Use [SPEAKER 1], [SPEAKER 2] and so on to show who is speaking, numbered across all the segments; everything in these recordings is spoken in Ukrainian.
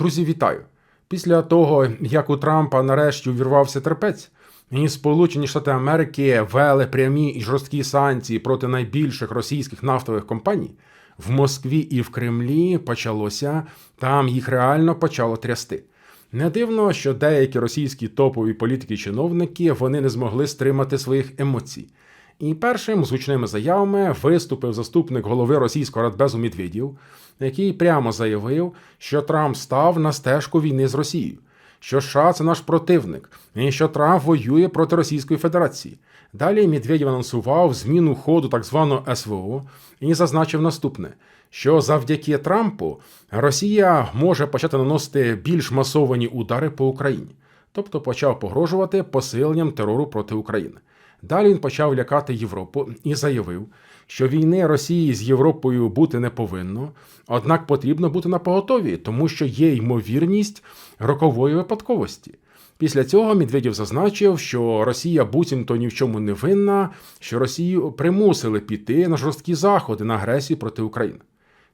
[SPEAKER 1] Друзі, вітаю! Після того, як у Трампа нарешті увірвався терпець, і Сполучені Штати Америки ввели прямі і жорсткі санкції проти найбільших російських нафтових компаній, в Москві і в Кремлі почалося, там їх реально почало трясти. Не дивно, що деякі російські топові політики-чиновники вони не змогли стримати своїх емоцій. І першим з заявами виступив заступник голови російського радбезу Медведєв, який прямо заявив, що Трамп став на стежку війни з Росією, що США – це наш противник, і що Трамп воює проти Російської Федерації. Далі Медведєв анонсував зміну ходу так званого СВО і зазначив наступне: що завдяки Трампу Росія може почати наносити більш масовані удари по Україні, тобто почав погрожувати посиленням терору проти України. Далі він почав лякати Європу і заявив, що війни Росії з Європою бути не повинно, однак потрібно бути на поготові, тому що є ймовірність рокової випадковості. Після цього Медведєв зазначив, що Росія буцімто ні в чому не винна, що Росію примусили піти на жорсткі заходи на агресію проти України.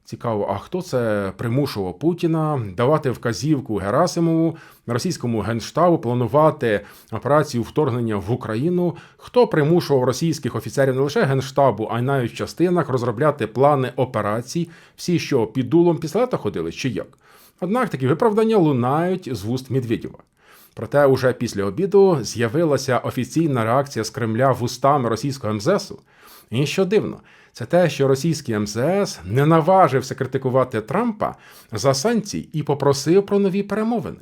[SPEAKER 1] Цікаво, а хто це примушував Путіна давати вказівку Герасимову російському генштабу планувати операцію вторгнення в Україну? Хто примушував російських офіцерів не лише генштабу, а й навіть в частинах розробляти плани операцій? Всі, що під дулом пістолета ходили, чи як? Однак такі виправдання лунають з вуст Медведєва. Проте, уже після обіду з'явилася офіційна реакція з Кремля вустами російського МЗСу. І що дивно, це те, що російський МЗС не наважився критикувати Трампа за санкції і попросив про нові перемовини.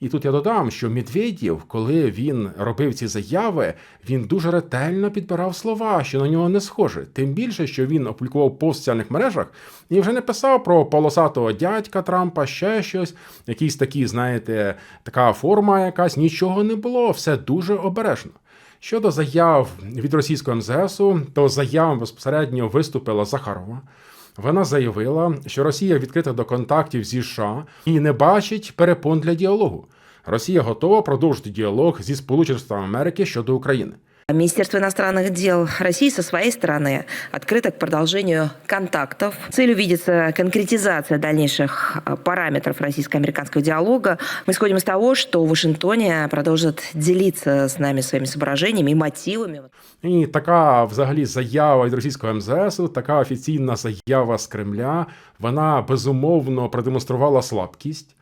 [SPEAKER 1] І тут я додам, що Медведєв, коли він робив ці заяви, він дуже ретельно підбирав слова, що на нього не схоже. Тим більше, що він опублікував пост соціальних мережах і вже не писав про полосатого дядька Трампа, ще щось, якісь такі, знаєте, така форма якась, нічого не було, все дуже обережно. Щодо заяв від російського МЗСу, то заявами безпосередньо виступила Захарова. Вона заявила, що Росія відкрита до контактів зі США і не бачить перепон для діалогу. Росія готова продовжити діалог зі Сполученими Штатами Америки щодо України.
[SPEAKER 2] Министерство иностранных дел России со своей стороны открыто к продолжению контактов. Целью видится конкретизация дальнейших а, параметров российско-американского диалога. Мы исходим из того, что в Вашингтоне продолжат делиться с нами своими соображениями и мотивами.
[SPEAKER 1] І така взагалі заява від російського МЗСу, така офіційна заява з Кремля, вона безумовно продемонструвала слабкість.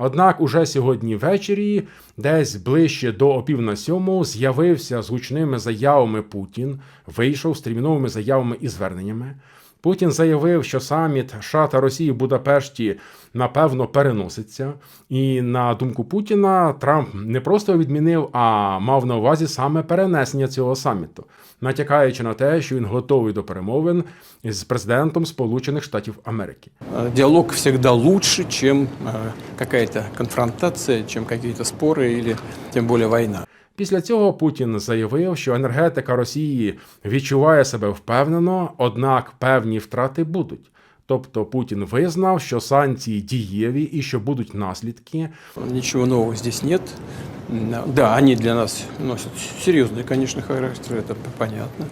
[SPEAKER 1] Однак уже сьогодні ввечері, десь ближче до опів на сьому, з'явився з гучними заявами Путін, вийшов з терміновими заявами і зверненнями. Путін заявив, що саміт США та Росії в Будапешті напевно переноситься. І на думку Путіна, Трамп не просто відмінив, а мав на увазі саме перенесення цього саміту, натякаючи на те, що він готовий до перемовин з президентом Сполучених Штатів Америки.
[SPEAKER 3] Э, Диалог всегда лучше, чем э, какая-то конфронтация, чем какие-то споры или тем более война.
[SPEAKER 1] Після цього Путін заявив, що енергетика Росії відчуває себе впевнено, однак певні втрати будуть. Тобто Путін визнав, що санкції дієві і що будуть наслідки.
[SPEAKER 3] Ничего нового здесь нет. М, Да, они для нас носят серьезный, конечно, характер, это понятно,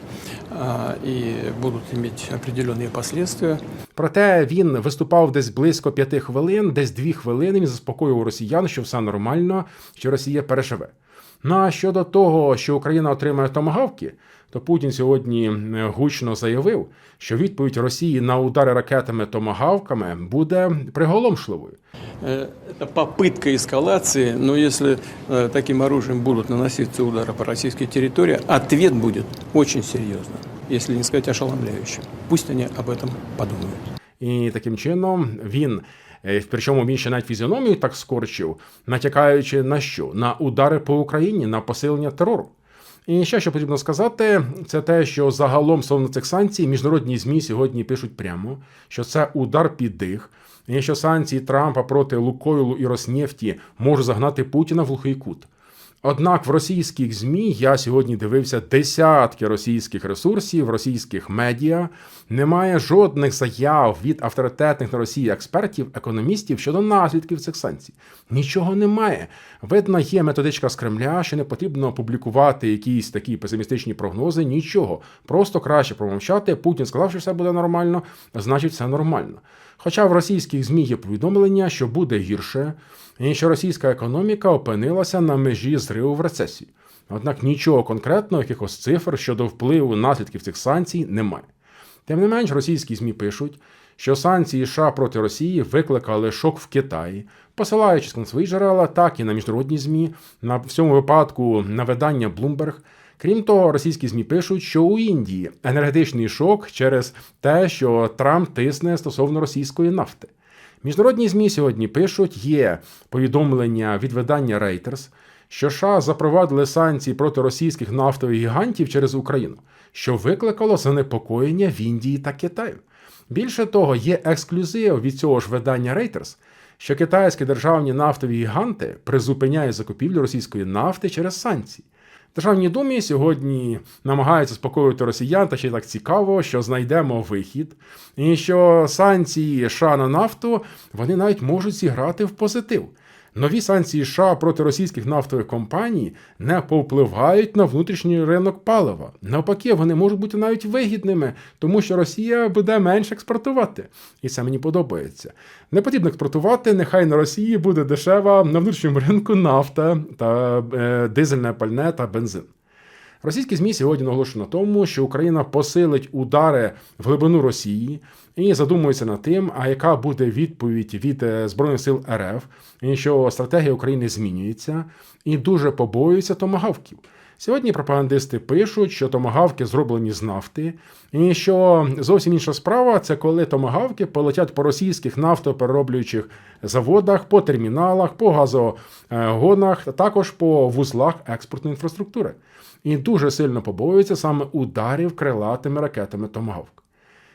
[SPEAKER 3] А, и будут иметь определенные последствия.
[SPEAKER 1] Проте він виступав десь близько п'яти хвилин, десь дві хвилини. Він заспокоював росіян, що все нормально, що Росія переживе. Ну а щодо того, що Україна отримає томагавки, то Путін сьогодні е, гучно заявив, що відповідь Росії на удари ракетами томагавками буде приголомшливою.
[SPEAKER 3] Э, Это попытка эскалации, но если э, таким оружием будут наноситься удары по российской территории, ответ будет очень серьезным, если не сказать ошеломляющим. Пусть они об этом подумают.
[SPEAKER 1] І таким чином він, е, причому він ще навіть фізіономію так скорчив, натякаючи на що? На удари по Україні, на посилення терору. І ще що потрібно сказати, це те, що загалом стосовно цих санкцій міжнародні ЗМІ сьогодні пишуть прямо, що це удар під дих, і що санкції Трампа проти Лукойлу і Роснефті можуть загнати Путіна в глухий кут. Однак в російських ЗМІ я сьогодні дивився десятки російських ресурсів, російських медіа. Немає жодних заяв від авторитетних на Росії експертів, економістів щодо наслідків цих санкцій. Нічого немає. Видно, є методичка з Кремля, що не потрібно публікувати якісь такі песимістичні прогнози. Нічого. Просто краще промовчати. Путін сказав, що все буде нормально, значить, все нормально. Хоча в російських ЗМІ є повідомлення, що буде гірше, і що російська економіка опинилася на межі зриву в рецесії. Однак нічого конкретного, якихось цифр щодо впливу наслідків цих санкцій немає. Тим не менш, російські ЗМІ пишуть, що санкції США проти Росії викликали шок в Китаї, посилаючись на свої джерела, так і на міжнародні ЗМІ, на в цьому випадку на видання Bloomberg. Крім того, російські ЗМІ пишуть, що у Індії енергетичний шок через те, що Трамп тисне стосовно російської нафти. Міжнародні ЗМІ сьогодні пишуть, є повідомлення від видання Reuters, що США запровадили санкції проти російських нафтових гігантів через Україну, що викликало занепокоєння в Індії та Китаю. Більше того, є ексклюзив від цього ж видання Reuters, що китайські державні нафтові гіганти призупиняють закупівлю російської нафти через санкції. Державні думі сьогодні намагаються спокоїти росіян, та ще й так цікаво, що знайдемо вихід, і що санкції США на нафту вони навіть можуть зіграти в позитив. Нові санкції США проти російських нафтових компаній не повпливають на внутрішній ринок палива. Навпаки, вони можуть бути навіть вигідними, тому що Росія буде менше експортувати. І це мені подобається. Не потрібно експортувати, нехай на Росії буде дешева на внутрішньому ринку нафта та е, дизельне пальне та бензин. Російські ЗМІ сьогодні наголошують на тому, що Україна посилить удари в глибину Росії і задумується над тим, а яка буде відповідь від е, Збройних сил РФ, і що стратегія України змінюється, і дуже побоюються томагавків. Сьогодні пропагандисти пишуть, що томагавки зроблені з нафти, і що зовсім інша справа це коли томагавки полетять по російських нафтоперероблюючих заводах, по терміналах, по газогонах, та також по вузлах експортної інфраструктури. І дуже сильно побоюються саме ударів крилатими ракетами Томагавк.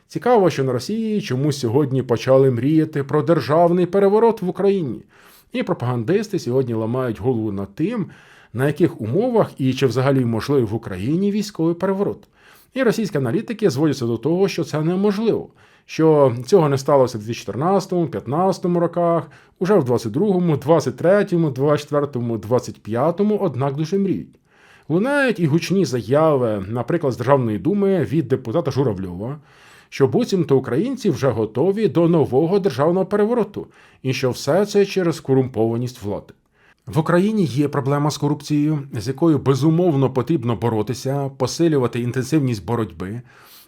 [SPEAKER 1] Цікаво, що на Росії чомусь сьогодні почали мріяти про державний переворот в Україні. І пропагандисти сьогодні ламають голову над тим, на яких умовах і чи взагалі можливий в Україні військовий переворот. І російські аналітики зводяться до того, що це неможливо, що цього не сталося в 2014-2015 роках, уже в 22-му, 23-му, 24-му, 25-му, однак дуже мріють. Лунають і гучні заяви, наприклад, з Державної думи від депутата Журавльова, що буцімто українці вже готові до нового державного перевороту, і що все це через корумпованість влади. В Україні є проблема з корупцією, з якою безумовно потрібно боротися, посилювати інтенсивність боротьби.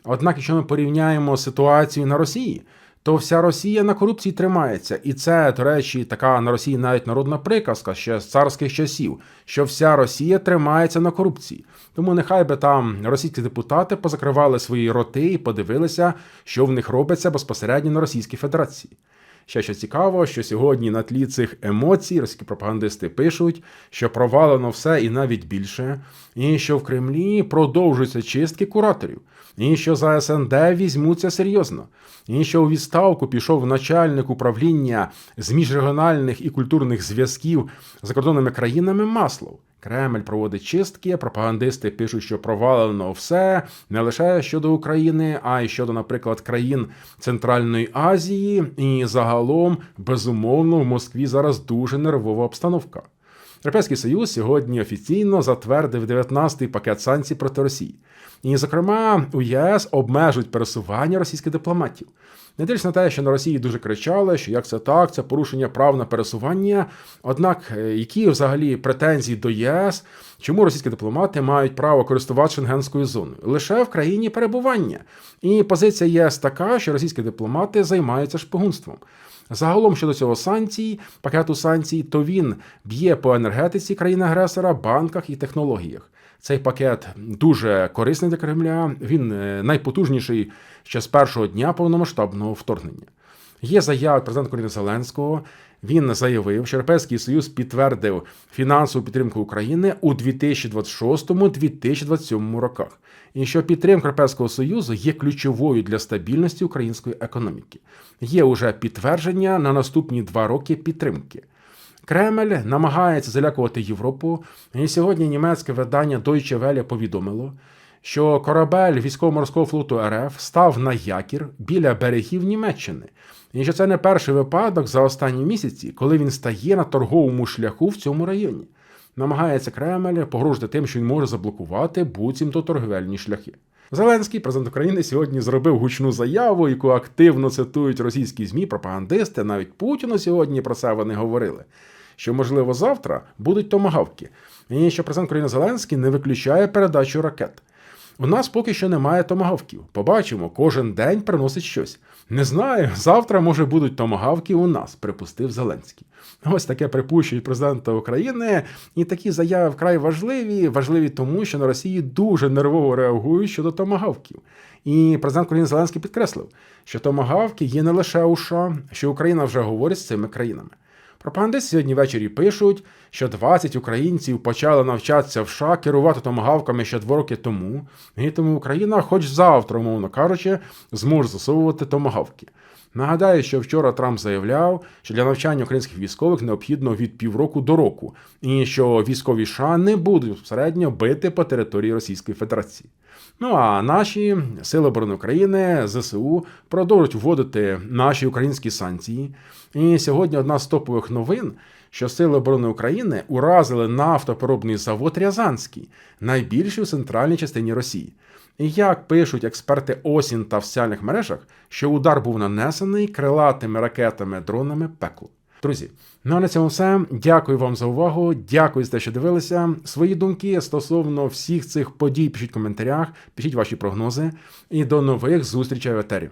[SPEAKER 1] Однак, якщо ми порівняємо ситуацію на Росії, то вся Росія на корупції тримається. І це, до речі, така на Росії навіть народна приказка ще з царських часів, що вся Росія тримається на корупції. Тому нехай би там російські депутати позакривали свої роти і подивилися, що в них робиться безпосередньо на Російській Федерації. Ще що цікаво, що сьогодні на тлі цих емоцій російські пропагандисти пишуть, що провалено все і навіть більше, і що в Кремлі продовжуються чистки кураторів, і що за СНД візьмуться серйозно, і що у відставку пішов начальник управління з міжрегіональних і культурних зв'язків з закордонними країнами Маслов. Кремль проводить чистки, пропагандисти пишуть, що провалено все не лише щодо України, а й щодо, наприклад, країн Центральної Азії. І загалом, безумовно, в Москві зараз дуже нервова обстановка. Європейський Союз сьогодні офіційно затвердив 19-й пакет санкцій проти Росії. І, зокрема, у ЄС обмежують пересування російських дипломатів. Не дивлячись на те, що на Росії дуже кричали, що як це так, це порушення прав на пересування. Однак, е, які взагалі претензії до ЄС, чому російські дипломати мають право користуватися шенгенською зоною? Лише в країні перебування. І позиція ЄС така, що російські дипломати займаються шпигунством. Загалом щодо цього санкцій, пакету санкцій, то він б'є по енергетиці країни-агресора, банках і технологіях. Цей пакет дуже корисний для Кремля. Він е, найпотужніший ще з першого дня повномасштабного вторгнення. Є заява президента України Зеленського. Він заявив, що Європейський Союз підтвердив фінансову підтримку України у 2026-2027 роках, і що підтримка Європейського Союзу є ключовою для стабільності української економіки. Є уже підтвердження на наступні два роки підтримки. Кремль намагається залякувати Європу, і сьогодні німецьке видання Deutsche Welle повідомило, що корабель військово-морського флоту РФ став на якір біля берегів Німеччини. І що це не перший випадок за останні місяці, коли він стає на торговому шляху в цьому районі. Намагається Кремль погрожувати тим, що він може заблокувати буцімто торговельні шляхи. Зеленський, президент України, сьогодні зробив гучну заяву, яку активно цитують російські змі, пропагандисти. Навіть Путіну сьогодні про це вони говорили. Що можливо завтра будуть томагавки, і що президент України Зеленський не виключає передачу ракет. У нас поки що немає томагавків. Побачимо, кожен день приносить щось. Не знаю, завтра може будуть томагавки у нас, припустив Зеленський. Ось таке припущення президента України, і такі заяви вкрай важливі. Важливі тому, що на Росії дуже нервово реагують щодо томагавків. І президент України Зеленський підкреслив, що томагавки є не лише у США, що Україна вже говорить з цими країнами. Пропагандисти сьогодні ввечері пишуть, що 20 українців почали навчатися в США керувати томагавками ще два роки тому, і тому Україна, хоч завтра, умовно кажучи, зможе засовувати томагавки. Нагадаю, що вчора Трамп заявляв, що для навчання українських військових необхідно від півроку до року, і що військові США не будуть середньо бити по території Російської Федерації. Ну а наші сили оборони України ЗСУ продовжують вводити наші українські санкції. І сьогодні одна з топових новин, що Сили оборони України уразили нафтопереробний завод Рязанський, найбільший у центральній частині Росії. І як пишуть експерти осін та в соціальних мережах, що удар був нанесений крилатими ракетами, дронами пекло. Друзі, ну а на цьому все. Дякую вам за увагу. Дякую за те, що дивилися. Свої думки стосовно всіх цих подій пишіть в коментарях, пишіть ваші прогнози. І до нових зустрічей в етері.